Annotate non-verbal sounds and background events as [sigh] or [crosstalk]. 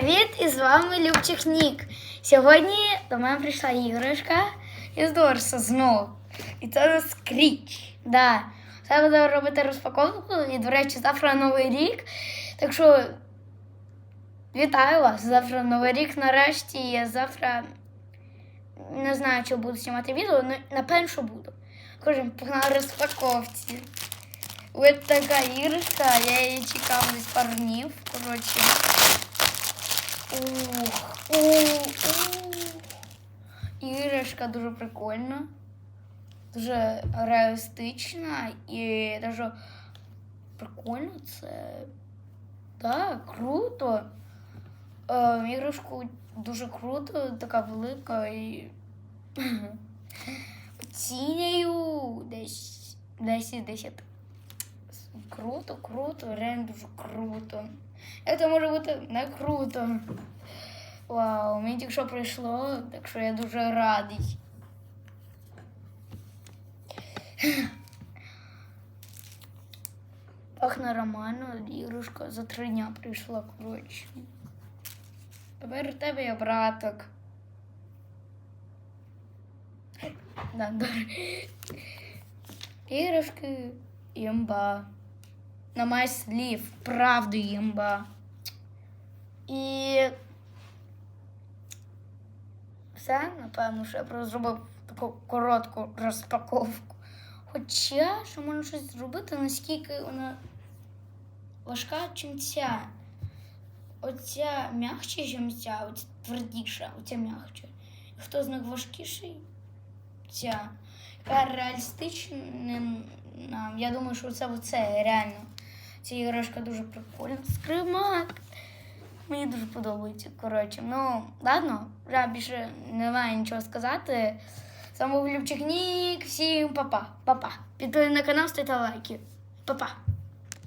Привіт! І з вами Любчих Нік. Сьогодні до мене прийшла іграшка із Дорса знову. І це скріч. Да. Це буду робити розпаковку. І, до речі, завтра новий рік. Так що вітаю вас! Завтра новий рік нарешті. Я завтра не знаю, чи буду знімати відео, але напевно, що буду. Кожен погнали розпаковці. Ось така іграшка, я її чекав десь пару днів. Коротше. Іграшка дуже прикольна, дуже реалістична і дуже прикольно це. Так, круто. Е, іграшку дуже круто, така велика і [clears throat] оцінюю десь 10 10. Круто, круто, реально дуже круто. Як це може бути не круто? Вау, мені тільки що прийшло, так що я дуже радий. Пахне нормально, ігрушка за три дня прийшла, коротше. Тепер у тебе є браток. Да, добре. Іграшки імба. На май слів, правду імба. І все, напевно, що я просто зробив таку коротку розпаковку. Хоча, що можна щось зробити, наскільки вона важка, чим ця. Оця м'якша, ніж ця, оця твердіша, оця м'якша. Хто з них важкіший? Ця. Яка реалістична, я думаю, що це оце реально. Ця іграшка дуже прикольна. Скримак. Мені дуже подобається. Коротше, ну, ладно, вже більше немає нічого сказати. З вами був Нік. Всім па-па. Па-па. Підписуйтесь на канал, ставте лайки. Па-па.